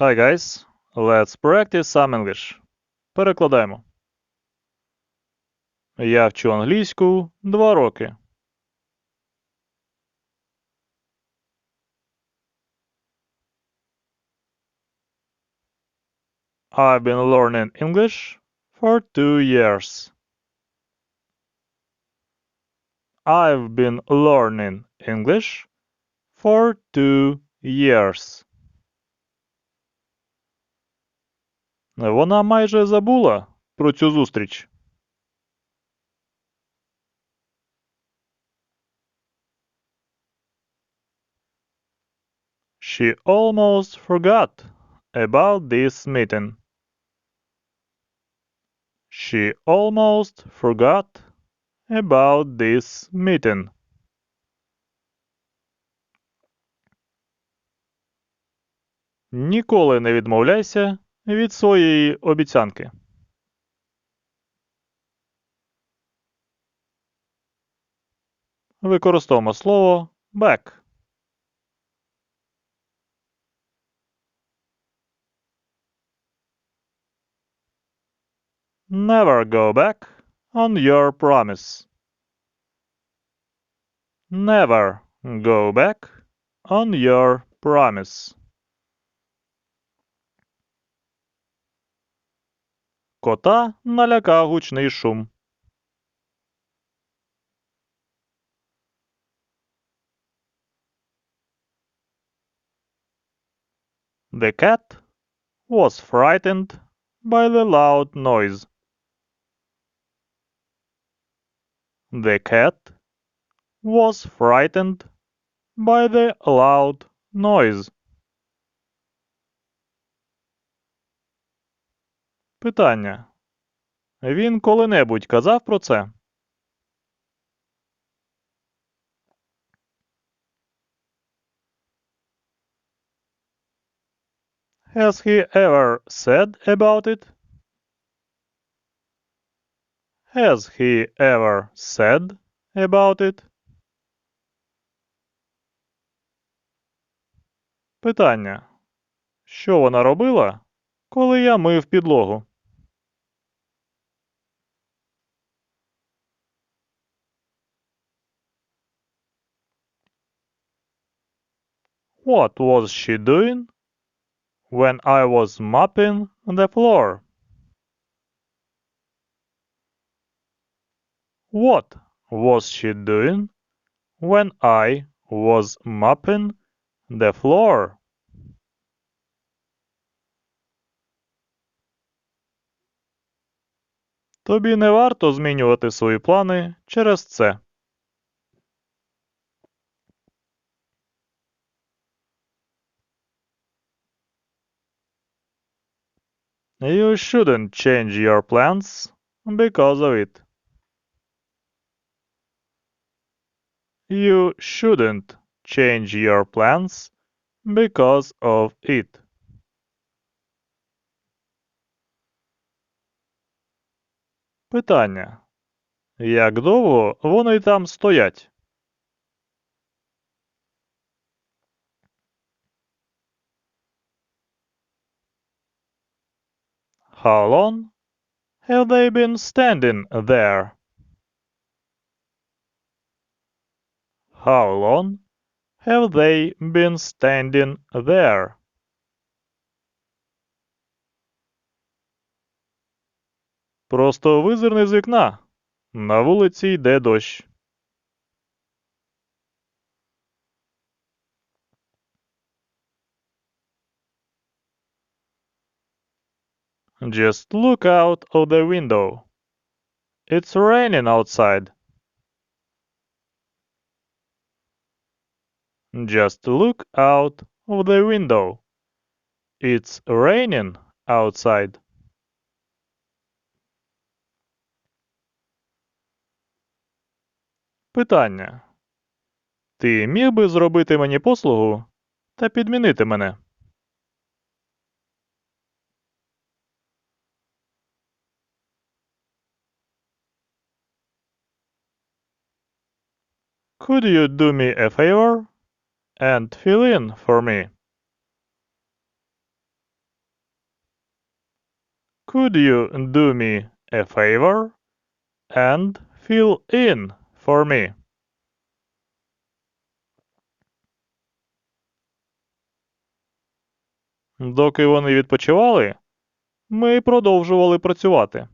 Hi guys, let's practice some English. Перекладаємо. Я вчу англійську два роки. I've been learning English for two years. I've been learning English for two years. Вона майже забула про цю зустріч. She almost forgot about this meeting. She almost forgot about this meeting. Ніколи не відмовляйся від своєї обіцянки. Використовуємо слово back. Never go back on your promise. Never go back on your promise. Кота налякав гучний шум. The cat was frightened by the loud noise. The cat was frightened by the loud noise. Питання. Він коли-небудь казав про це? Has he ever said about it? Has he ever said about it? Питання. Що вона робила, коли я мив підлогу? What was she doing when I was mopping the floor? What was she doing when I was mopping the floor? Тобі не варто змінювати свої плани через це. You shouldn't change your plans because of it. You shouldn't change your plans because of it. Питання. Як довго вони там стоять? How long have they been standing there? How long have they been standing there? Просто визирни з вікна. На вулиці йде дощ. Just look out of the window. It's raining outside. Just look out of the window. It's raining outside. Питання. Ти міг би зробити мені послугу та підмінити мене? Could you do me a favor and fill in for me? Could you do me a favor and fill in for me? Доки вони відпочивали, ми продовжували працювати.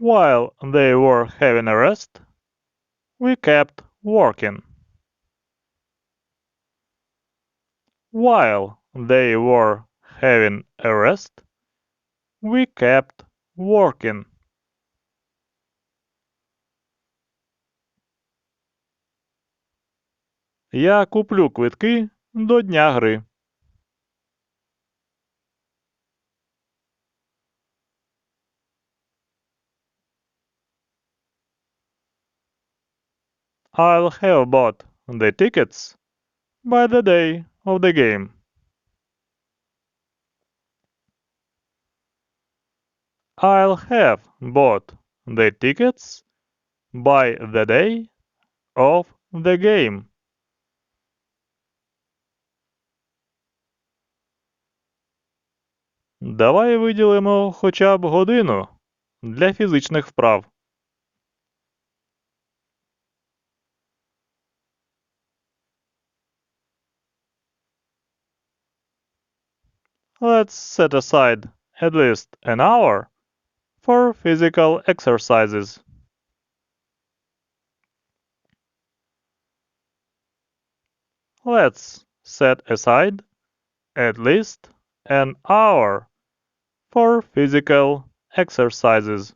While they were having a rest, we kept working. While they were having a rest, we kept working. Я куплю квитки до дня гри. I'll have bought the tickets by the day of the game. I'll have bought the tickets by the day of the game. Давай виділимо хоча б годину для фізичних вправ. Let's set aside at least an hour for physical exercises. Let's set aside at least an hour for physical exercises.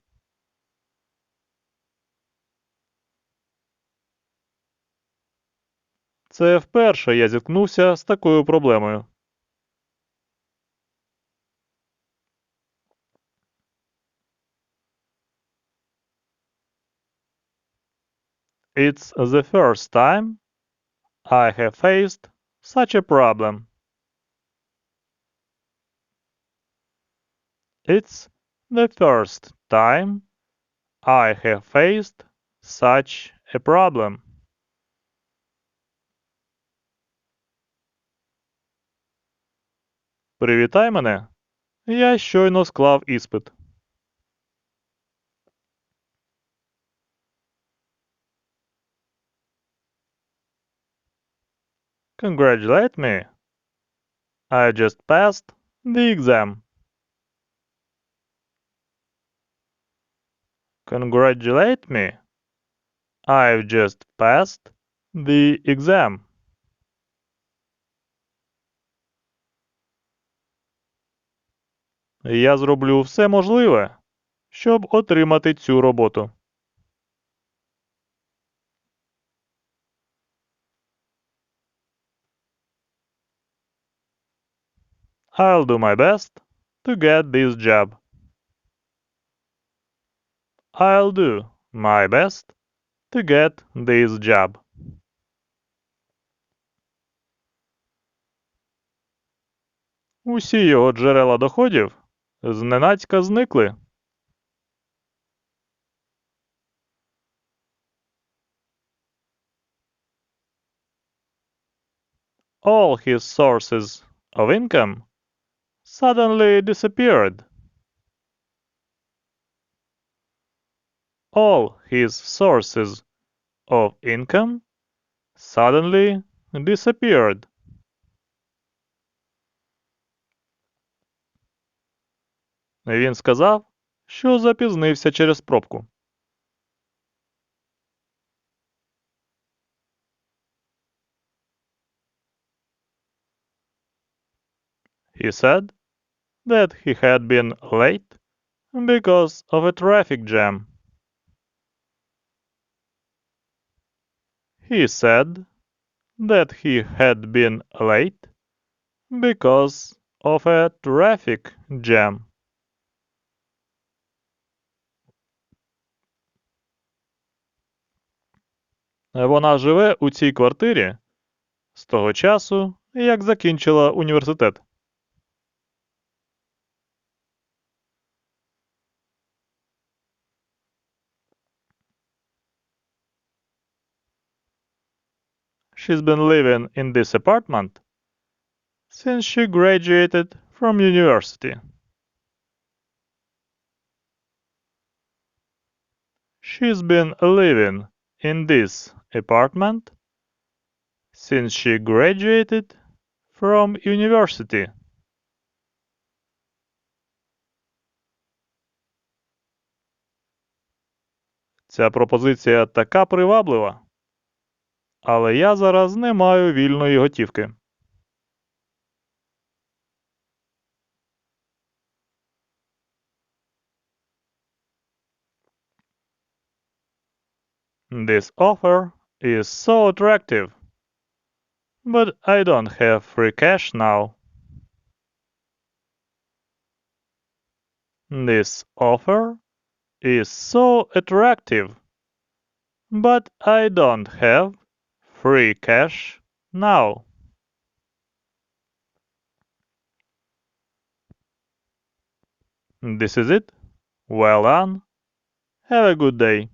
Це вперше я зіткнувся з такою проблемою. It's the first time I have faced such a problem. It's the first time I have faced such a problem. Привітай мене. Я щойно склав іспит. Congratulate me. I just passed the exam. Congratulate me. I've just passed the exam. Я зроблю все можливе, щоб отримати цю роботу. I'll do my best to get this job. I'll do my best to get this job. Усі його джерела доходів зненацька зникли. All his sources of income suddenly disappeared. All his sources of income suddenly disappeared. Він сказав, що запізнився через пробку. He said that he had been late because of a traffic jam. He said that he had been late because of a traffic jam. Вона живе у цій квартирі з того часу, як закінчила університет. She's been living in this apartment since she graduated from university. She's been living in this apartment since she graduated from university. Ця пропозиція така приваблива. Але я зараз не маю вільної готівки. This offer is so attractive. But I don't have free cash now. This offer is so attractive. But I don't have free cash now. This is it. Well done. Have a good day.